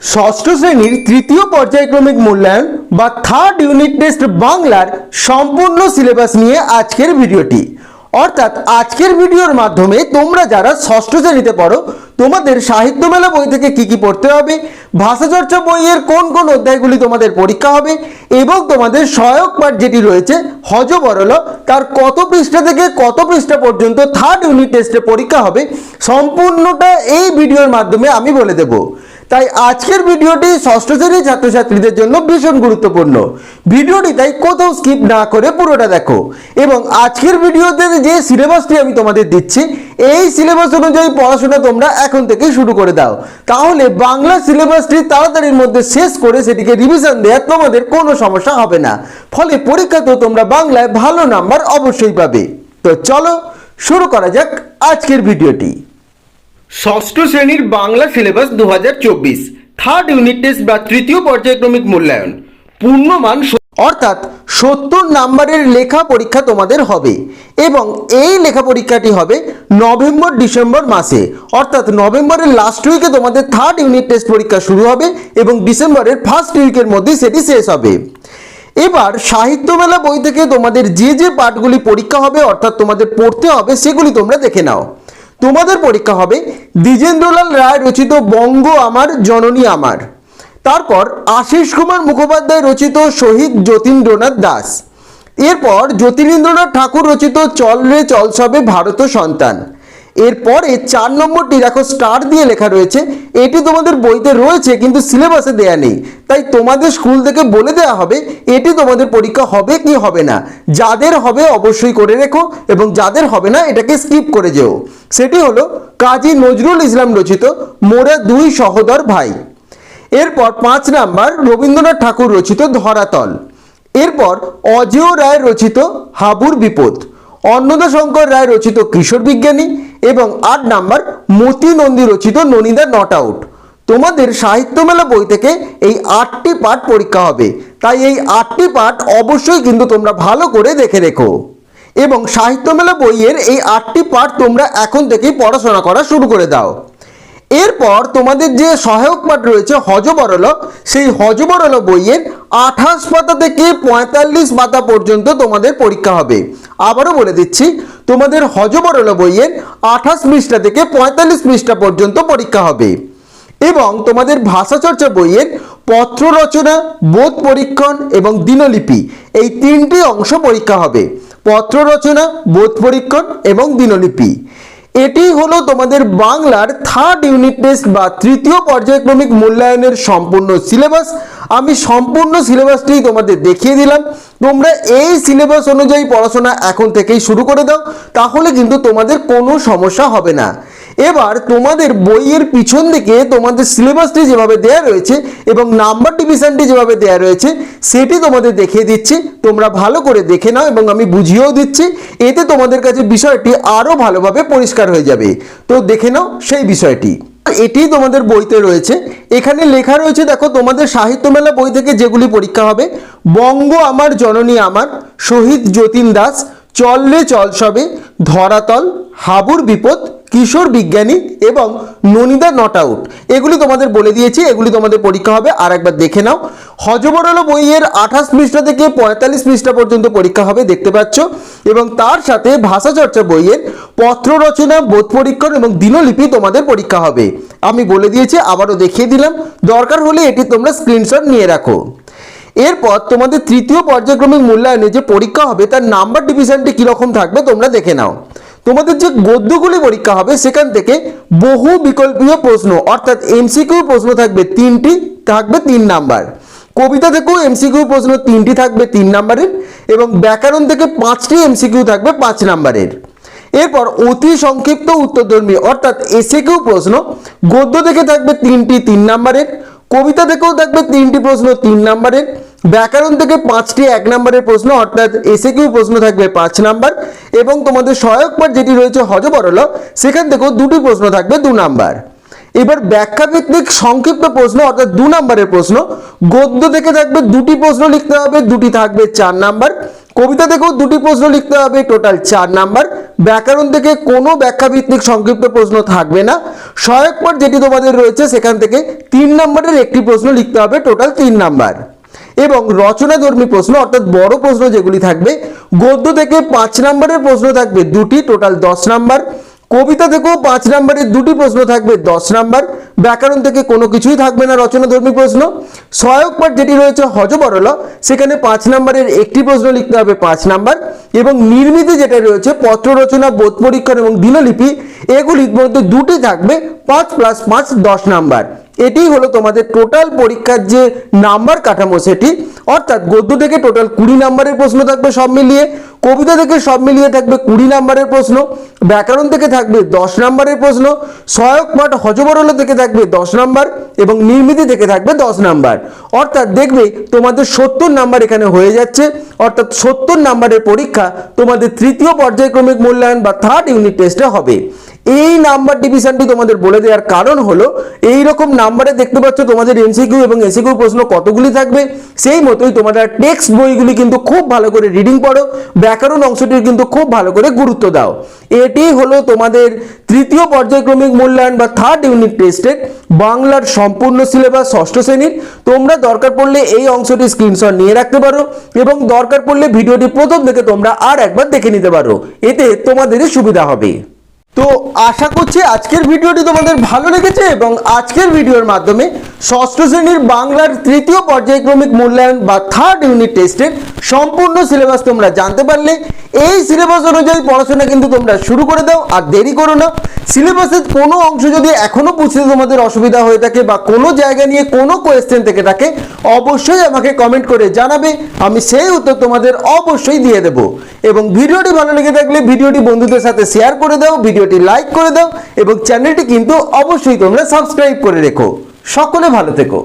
ষষ্ঠ শ্রেণির তৃতীয় পর্যায়ক্রমিক মূল্যায়ন বা থার্ড ইউনিট টেস্ট বাংলার সম্পূর্ণ সিলেবাস নিয়ে আজকের ভিডিওটি। অর্থাৎ আজকের ভিডিওর মাধ্যমে তোমরা যারা ষষ্ঠ শ্রেণীতে পড়ো, তোমাদের সাহিত্য মেলা বই থেকে কি কি পড়তে হবে, ভাষা চর্চা বইয়ের কোন কোন অধ্যায়গুলি তোমাদের পরীক্ষা হবে এবং তোমাদের সহায়ক পাঠ যেটি রয়েছে হজ বরল তার কত পৃষ্ঠা থেকে কত পৃষ্ঠা পর্যন্ত থার্ড ইউনিট টেস্টে পরীক্ষা হবে, সম্পূর্ণটা এই ভিডিওর মাধ্যমে আমি বলে দেবো। তাই আজকের ভিডিওটি ষষ্ঠ শ্রেণির ছাত্রছাত্রীদের জন্য ভীষণ গুরুত্বপূর্ণ। ভিডিওটি তাই কোথাও স্কিপ না করে পুরোটা দেখো। এবং আজকের ভিডিওতে যে সিলেবাসটি আমি তোমাদের দিচ্ছি, এই সিলেবাস অনুযায়ী পড়াশোনা তোমরা এখন থেকে শুরু করে দাও। তাহলে বাংলা সিলেবাসটি তাড়াতাড়ির মধ্যে শেষ করে সেটিকে রিভিশন দেওয়া তোমাদের কোনো সমস্যা হবে না। ফলে পরীক্ষাতেও তোমরা বাংলায় ভালো নাম্বার অবশ্যই পাবে। তো চলো শুরু করা যাক আজকের ভিডিওটি। ষষ্ঠ শ্রেণির বাংলা সিলেবাস দু হাজার চব্বিশ। থার্ড ইউনিট টেস্ট বা তৃতীয় পর্যায়ক্রমিক মূল্যায়ন। পূর্ণমান অর্থাৎ সত্তর নাম্বারের লেখা পরীক্ষা তোমাদের হবে এবং এই লেখা পরীক্ষাটি হবে নভেম্বর ডিসেম্বর মাসে। অর্থাৎ নভেম্বরের লাস্ট উইকে তোমাদের থার্ড ইউনিট টেস্ট পরীক্ষা শুরু হবে এবং ডিসেম্বরের ফার্স্ট উইকের মধ্যে সেটি শেষ হবে। এবার সাহিত্য মেলা বই থেকে তোমাদের যে যে পাঠগুলি পরীক্ষা হবে অর্থাৎ তোমাদের পড়তে হবে সেগুলি তোমরা দেখে নাও। তোমাদের পরীক্ষা হবে। দ্বিজেন্দ্রলাল রায় রচিত বঙ্গ আমার, জননী আমার। তারপর আশিস কুমার মুখোপাধ্যায় রচিত শহীদ যতীন্দ্রনাথ দাস। এরপর জ্যোতিরিন্দ্রনাথ ঠাকুর রচিত চল রে চল সবে ভারত সন্তান। এরপরে চার নম্বরটি দেখো স্টার দিয়ে লেখা রয়েছে। এটি তোমাদের বইতে রয়েছে কিন্তু সিলেবাসে দেয়া নেই। তাই তোমাদের স্কুল থেকে বলে দেওয়া হবে, এটি তোমাদের পরীক্ষা হবে কি হবে না। যাদের হবে অবশ্যই করে রেখো এবং যাদের হবে না, এটাকে স্কিপ করে যেও। সেটি হলো কাজী নজরুল ইসলাম রচিত মোরা দুই সহোদর ভাই। এরপর পাঁচ নাম্বার রবীন্দ্রনাথ ঠাকুর রচিত ধরাতল। এরপর অজেয় রায় রচিত হাবুর বিপদ। অন্নদাশঙ্কর রায় রচিত কিশোর বিজ্ঞানী। এবং আট নাম্বার, মতি নন্দী রচিত ননিদা নট আউট তোমাদের সাহিত্য মেলা বই থেকে এই আটটি পাঠ পরীক্ষা হবে। তাই এই আটটি পাঠ অবশ্যই কিন্তু তোমরা ভালো করে দেখে রেখো। এবং সাহিত্য মেলা বইয়ের এই আটটি পাঠ তোমরা এখন থেকেই পড়াশোনা করা শুরু করে দাও। এরপর তোমাদের যে সহায়ক পাঠ রয়েছে হজবরল সেই হজবরল বইয়ের আঠাশ পাতা থেকে পঁয়তাল্লিশ পাতা পর্যন্ত তোমাদের পরীক্ষা হবে। আবারও বলে দিচ্ছি তোমাদের হজবরল বইয়ের আঠাশ পৃষ্ঠা থেকে পঁয়তাল্লিশ পৃষ্ঠা পর্যন্ত পরীক্ষা হবে। এবং তোমাদের ভাষা চর্চা বইয়ের পত্র রচনা বোধ পরীক্ষণ এবং দিনলিপি এই তিনটি অংশ পরীক্ষা হবে। পত্র রচনা বোধ পরীক্ষণ এবং দিনলিপি। এটি হলো তোমাদের বাংলার থার্ড ইউনিট টেস্ট বা তৃতীয় পর্যায়ক্রমিক মূল্যায়নের সম্পূর্ণ সিলেবাস আমি সম্পূর্ণ সিলেবাসটি তোমাদের দেখিয়ে দিলাম। তোমরা এই সিলেবাস অনুযায়ী পড়াশোনা এখন থেকেই শুরু করে দাও, তাহলে কিন্তু তোমাদের কোনো সমস্যা হবে না। এবার তোমাদের বইয়ের পিছন দিকে তোমাদের সিলেবাসটি যেভাবে দেয়া রয়েছে এবং নাম্বার ডিভিশনটি যেভাবে দেয়া রয়েছে, সেটি তোমাদের দেখিয়ে দিচ্ছি। তোমরা ভালো করে দেখে নাও এবং আমি বুঝিয়েও দিচ্ছি। এতে তোমাদের কাছে বিষয়টি আরও ভালোভাবে পরিষ্কার হয়ে যাবে। তো দেখে নাও সেই বিষয়টি। এটি তোমাদের বইতে রয়েছে। এখানে লেখা রয়েছে, দেখো, তোমাদের সাহিত্য মেলা বই থেকে যেগুলি পরীক্ষা হবে, বঙ্গ আমার, জননী আমার, শহীদ যতীন দাস, চল রে চল সবে, ধরাতল, হাবুর বিপদ কিশোর বিজ্ঞানী এবং ননিদা নট আউট এগুলি তোমাদের বলে দিয়েছি, এগুলি তোমাদের পরীক্ষা হবে, আর একবার দেখে নাও। হজবরল বইয়ের আঠাশ পৃষ্ঠা থেকে পঁয়তাল্লিশ পৃষ্ঠা পর্যন্ত পরীক্ষা হবে, দেখতে পাচ্ছ। এবং তার সাথে ভাষা চর্চা বইয়ের পত্র রচনা বোধ পরীক্ষণ এবং দিনলিপি তোমাদের পরীক্ষা হবে। আমি বলে দিয়েছি, আবারও দেখিয়ে দিলাম। দরকার হলে এটি তোমরা স্ক্রিনশট নিয়ে রাখো। এরপর তোমাদের তৃতীয় পর্যায়ক্রমিক মূল্যায়নে যে পরীক্ষা হবে, তার নাম্বার ডিভিশনটি কীরকম থাকবে তোমরা দেখে নাও। তোমাদের যে গদ্যগুলি পরীক্ষা হবে, সেখান থেকে বহু বিকল্পীয় প্রশ্ন, অর্থাৎ এমসিকিউ প্রশ্ন থাকবে তিনটি, থাকবে তিন নাম্বার। কবিতা থেকেও এমসিকিউ প্রশ্ন তিনটি থাকবে তিন নাম্বারের, এবং ব্যাকরণ থেকে পাঁচটি এমসিকিউ থাকবে পাঁচ নাম্বারের। এরপর অতি সংক্ষিপ্ত উত্তরধর্মী, অর্থাৎ এসে কিউ প্রশ্ন, গদ্য থেকে থাকবে তিনটি তিন নাম্বারের, কবিতা থেকেও থাকবে তিনটি প্রশ্ন তিন নাম্বারের ব্যাকরণ থেকে পাঁচটি এক নম্বরের প্রশ্ন, অর্থাৎ এসে কিউ প্রশ্ন থাকবে পাঁচ নাম্বার এবং তোমাদের সহায়ক পাঠ যেটি রয়েছে হজবরল, সেখান থেকেও দুটি প্রশ্ন থাকবে দু নাম্বার। এবার ব্যাখ্যা ভিত্তিক সংক্ষিপ্ত প্রশ্ন, অর্থাৎ দু নম্বরের প্রশ্ন, গদ্য থেকে থাকবে দুটি প্রশ্ন লিখতে হবে, দুটি থাকবে চার নাম্বার। কবিতা থেকেও দুটি প্রশ্ন লিখতে হবে, টোটাল চার নাম্বার। ব্যাকরণ থেকে কোনো ব্যাখ্যাভিত্তিক সংক্ষিপ্ত প্রশ্ন থাকবে না। সহায়ক পাঠ যেটি তোমাদের রয়েছে, সেখান থেকে তিন নম্বরের একটি প্রশ্ন লিখতে হবে, টোটাল তিন নাম্বার। এবং রচনাধর্মী প্রশ্ন, অর্থাৎ বড় প্রশ্ন যেগুলি থাকবে, গদ্য থেকে পাঁচ নম্বরের প্রশ্ন থাকবে দুটি, টোটাল দশ নাম্বার। কবিতা থেকেও পাঁচ নম্বরের দুটি প্রশ্ন থাকবে দশ নাম্বার। ব্যাকরণ থেকে কোনো কিছুই থাকবে না রচনাধর্মী প্রশ্ন। সহায়ক পাঠ যেটি রয়েছে হজবরল সেখানে পাঁচ নম্বরের একটি প্রশ্ন লিখতে হবে পাঁচ নাম্বার। এবং নির্মিতি যেটা রয়েছে পত্র রচনা বোধ পরীক্ষণ এবং দিনলিপি এগুলির মধ্যে দুটি থাকবে, পাঁচ প্লাস পাঁচ দশ নাম্বার। এটি হলো তোমাদের টোটাল পরীক্ষার যে নাম্বার কাঠামো সেটি। অর্থাৎ গদ্য থেকে টোটাল কুড়ি নাম্বারের প্রশ্ন থাকবে সব মিলিয়ে, কবিতা থেকে সব মিলিয়ে থাকবে কুড়ি নাম্বারের প্রশ্ন, ব্যাকরণ থেকে থাকবে দশ নাম্বারের প্রশ্ন, সহায়ক পাঠ হজবরল থেকে থাকবে দশ নাম্বার এবং নির্মিতি থেকে থাকবে দশ নাম্বার অর্থাৎ দেখবে তোমাদের সত্তর নাম্বার এখানে হয়ে যাচ্ছে, অর্থাৎ সত্তর নাম্বারের পরীক্ষা তোমাদের তৃতীয় পর্যায়ক্রমিক মূল্যায়ন বা থার্ড ইউনিট টেস্টে হবে। এই নাম্বার ডিভিশনটি তোমাদের বলে দেওয়ার কারণ হলো এই রকম নাম্বারে দেখতে পাচ্ছ তোমাদের এমসিকিউ এবং এসিকিউ প্রশ্ন কতগুলি থাকবে? সেই মতোই তোমাদের টেক্সট বইগুলি কিন্তু খুব ভালো করে রিডিং পড়ো, ব্যাকরণ অংশটির কিন্তু খুব ভালো করে গুরুত্ব দাও। এটি হলো তোমাদের তৃতীয় পর্যায়ক্রমিক মূল্যায়ন বা থার্ড ইউনিট টেস্টের বাংলার সম্পূর্ণ সিলেবাস ষষ্ঠ শ্রেণির। তোমরা দরকার পড়লে এই অংশটি স্ক্রিনশট নিয়ে রাখতে পারো এবং দরকার পড়লে ভিডিওটি প্রথম থেকে তোমরা আর একবার দেখে নিতে পারো। এতে তোমাদেরই সুবিধা হবে। তো আশা করছি আজকের ভিডিওটি তোমাদের ভালো লেগেছে এবং আজকের ভিডিওর মাধ্যমে ষষ্ঠ শ্রেণির বাংলার তৃতীয় পর্যায়ক্রমিক মূল্যায়ন বা থার্ড ইউনিট টেস্টের সম্পূর্ণ সিলেবাস তোমরা জানতে পারলে। এই সিলেবাস অনুযায়ী পড়াশোনা কিন্তু তোমরা শুরু করে দাও আর দেরি করো না। সিলেবাসের কোনো অংশ যদি এখনও বুঝতে তোমাদের অসুবিধা হয়ে থাকে বা কোনো জায়গা নিয়ে কোনো কোয়েশ্চেন থেকে থাকে, অবশ্যই আমাকে কমেন্ট করে জানাবে। আমি সেই উত্তর তোমাদের অবশ্যই দিয়ে দেব। এবং ভিডিওটি ভালো লেগে থাকলে ভিডিওটি বন্ধুদের সাথে শেয়ার করে দাও ভিডিওটি লাইক করে দাও এবং চ্যানেলটি কিন্তু অবশ্যই তোমরা সাবস্ক্রাইব করে রেখো। সকলে ভালো থেকো।